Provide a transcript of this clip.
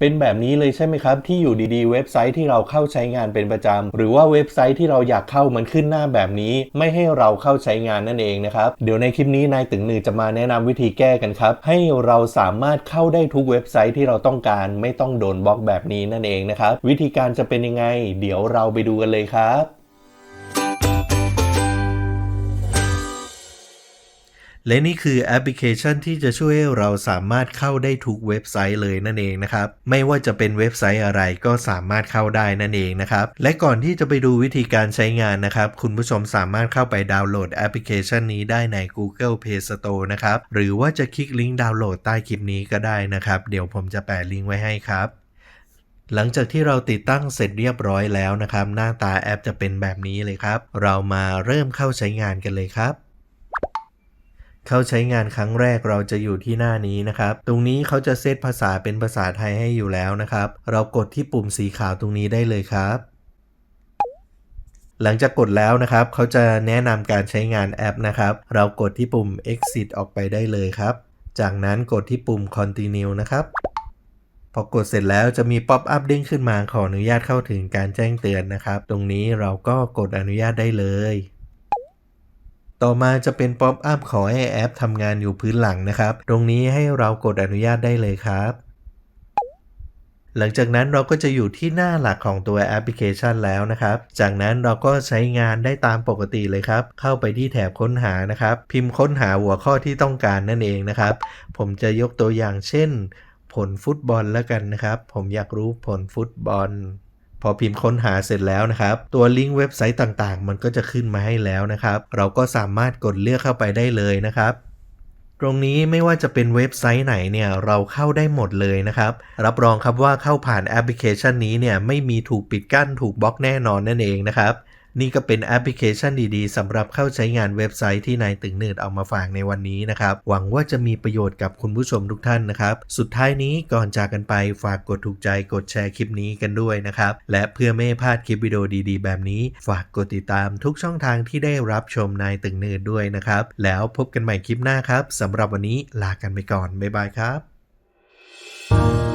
เป็นแบบนี้เลยใช่ไหมครับ ที่อยู่ดีๆ เว็บไซต์ที่เราเข้าใช้งานเป็นประจำ หรือว่าเว็บไซต์ที่เราอยากเข้ามันขึ้นหน้าแบบนี้ ไม่ให้เราเข้าใช้งานนั่นเองนะครับ เดี๋ยวในคลิปนี้นายตึงหนือจะมาแนะนำวิธีแก้กันครับ ให้เราสามารถเข้าได้ทุกเว็บไซต์ที่เราต้องการไม่ต้องโดนบล็อกแบบนี้นั่นเองนะครับ วิธีการจะเป็นยังไง เดี๋ยวเราไปดูกันเลยครับ และนี่คือแอปพลิเคชันที่จะช่วยให้เราสามารถเข้าได้ทุกเว็บไซต์เลยนั่นเองนะครับ ไม่ว่าจะเป็นเว็บไซต์อะไรก็สามารถเข้าได้นั่นเองนะครับ และก่อนที่จะไปดูวิธีการใช้งานนะครับ คุณผู้ชมสามารถเข้าไปดาวน์โหลดแอปพลิเคชันนี้ได้ใน Google Play Store นะครับ หรือว่าจะคลิกลิงก์ดาวน์โหลดใต้คลิปนี้ก็ได้นะครับ เดี๋ยวผมจะแปะลิงก์ไว้ให้ครับหลังจากที่เราติดตั้งเสร็จเรียบร้อยแล้วนะครับ หน้าตาแอปจะเป็นแบบนี้เลยครับ เรามาเริ่มเข้าใช้งานกันเลยครับ เข้าใช้งานครั้งแรกเราจะอยู่ที่หน้านี้นะครับ ตรงนี้เขาจะเซตภาษาเป็นภาษาไทยให้อยู่แล้วนะครับ เรากดที่ปุ่มสีขาวตรงนี้ได้เลยครับ หลังจากกดแล้วนะครับ เขาจะแนะนำการใช้งานแอปนะครับ เรากดที่ปุ่ม exit ออกไปได้เลยครับ จากนั้นกดที่ปุ่ม continue นะครับพอกดเสร็จแล้วจะมีป๊อปอัพเด้งขึ้นมาขออนุญาตเข้าถึงการแจ้งเตือนนะครับ ตรงนี้เราก็กดอนุญาตได้เลย ต่อมาจะเป็นป๊อปอัพขอให้แอปทำงานอยู่พื้นหลังนะครับ ตรงนี้ให้เรากดอนุญาตได้เลยครับ หลังจากนั้นเราก็จะอยู่ที่หน้าหลักของตัวแอปพลิเคชันแล้วนะครับ จากนั้นเราก็ใช้งานได้ตามปกติเลยครับ เข้าไปที่แถบค้นหานะครับ พิมพ์ค้นหาหัวข้อที่ต้องการนั่นเองนะครับ ผมจะยกตัวอย่างเช่น ผลฟุตบอลแล้วกันนะครับ ผมอยากรู้ผลฟุตบอล พอพิมพ์ค้นหาเสร็จแล้วนะครับ ตัวลิงก์เว็บไซต์ต่างๆ มันก็จะขึ้นมาให้แล้วนะครับ เราก็สามารถกดเลือกเข้าไปได้เลยนะครับ ตรงนี้ไม่ว่าจะเป็นเว็บไซต์ไหนเนี่ยเราเข้าได้หมดเลยนะครับ รับรองครับว่าเข้าผ่านแอปพลิเคชันนี้เนี่ยไม่มีถูกปิดกั้นถูกบล็อกแน่นอนนั่นเองนะครับ นี่ก็เป็นแอปพลิเคชันดีๆสำหรับเข้าใช้งานเว็บไซต์ที่นายตึงเนิร์ดเอามาฝากในวันนี้นะครับ หวังว่าจะมีประโยชน์กับคุณผู้ชมทุกท่านนะครับ สุดท้ายนี้ก่อนจากกันไปฝากกดถูกใจกดแชร์คลิปนี้กันด้วยนะครับ และเพื่อไม่ให้พลาดคลิปวิดีโอดีๆ แบบนี้ ฝากกดติดตามทุกช่องทางที่ได้รับชมนายตึงเนิร์ดด้วยนะครับ แล้วพบกันใหม่คลิปหน้าครับสำหรับวันนี้ลากันไปก่อนบ๊ายบายครับ